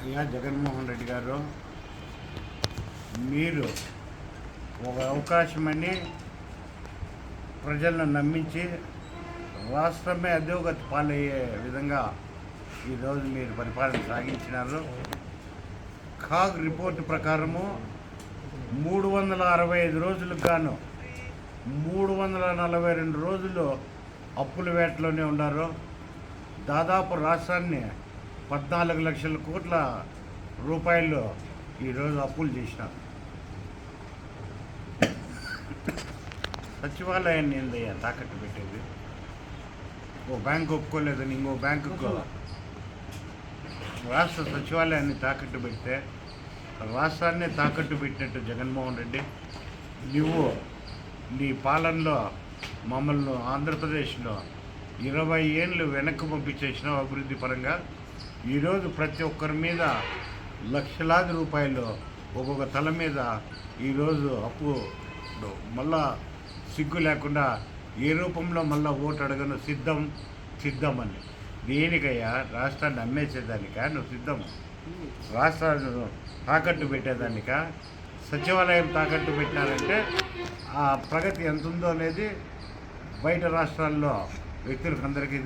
అయ్యా జగన్మోహన్ రెడ్డి గారు మీరు ఒక అవకాశమని ప్రజలను నమ్మించి రాష్ట్రమే అధోగతి పాలయ్యే విధంగా ఈరోజు మీరు పరిపాలన సాగించినారు. కాగ్ రిపోర్టు ప్రకారము మూడు వందల అరవై ఐదు రోజులకు గాను మూడు వందల నలభై రెండు రోజులు అప్పుల వేటలోనే ఉన్నారు దాదాపు రాష్ట్రాన్ని పద్నాలుగు లక్షల కోట్ల రూపాయలు ఈరోజు అప్పులు చేసినారు. సచివాలయాన్ని ఏందయ్యా తాకట్టు పెట్టేది? ఓ బ్యాంకు ఒప్పుకోలేదని ఇంకో బ్యాంకుకు రాష్ట్ర సచివాలయాన్ని తాకట్టు పెడితే రాష్ట్రాన్ని తాకట్టు పెట్టినట్టు జగన్మోహన్ రెడ్డి నువ్వు నీ పాలనలో మమ్మల్ని ఆంధ్రప్రదేశ్లో ఇరవై ఏళ్ళు వెనక్కి పంపించేసినావు అభివృద్ధి పరంగా. ఈరోజు ప్రతి ఒక్కరి మీద లక్షలాది రూపాయలు ఒక్కొక్క తల మీద ఈరోజు అప్పు మళ్ళా సిగ్గు లేకుండా ఏ రూపంలో మళ్ళా ఓటు అడగను సిద్ధం సిద్ధం అని దేనికయ్యా? రాష్ట్రాన్ని అమ్మేసేదానికా? నువ్వు సిద్ధం రాష్ట్రాన్ని తాకట్టు పెట్టేదానిక? సచివాలయం తాకట్టు పెట్టినారంటే ఆ ప్రగతి ఎంత ఉందో అనేది బయట రాష్ట్రాల్లో వ్యక్తులకు అందరికీ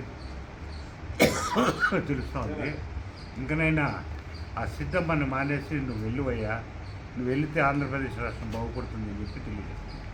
తెలుస్తుంది. ఇంకనైనా ఆ సిద్ధమ్మని మానేసి నువ్వు వెళ్ళువయ్యా. నువ్వు వెళితే ఆంధ్రప్రదేశ్ రాష్ట్రం బాగుపడుతుంది అని చెప్పి తెలియజేస్తుంది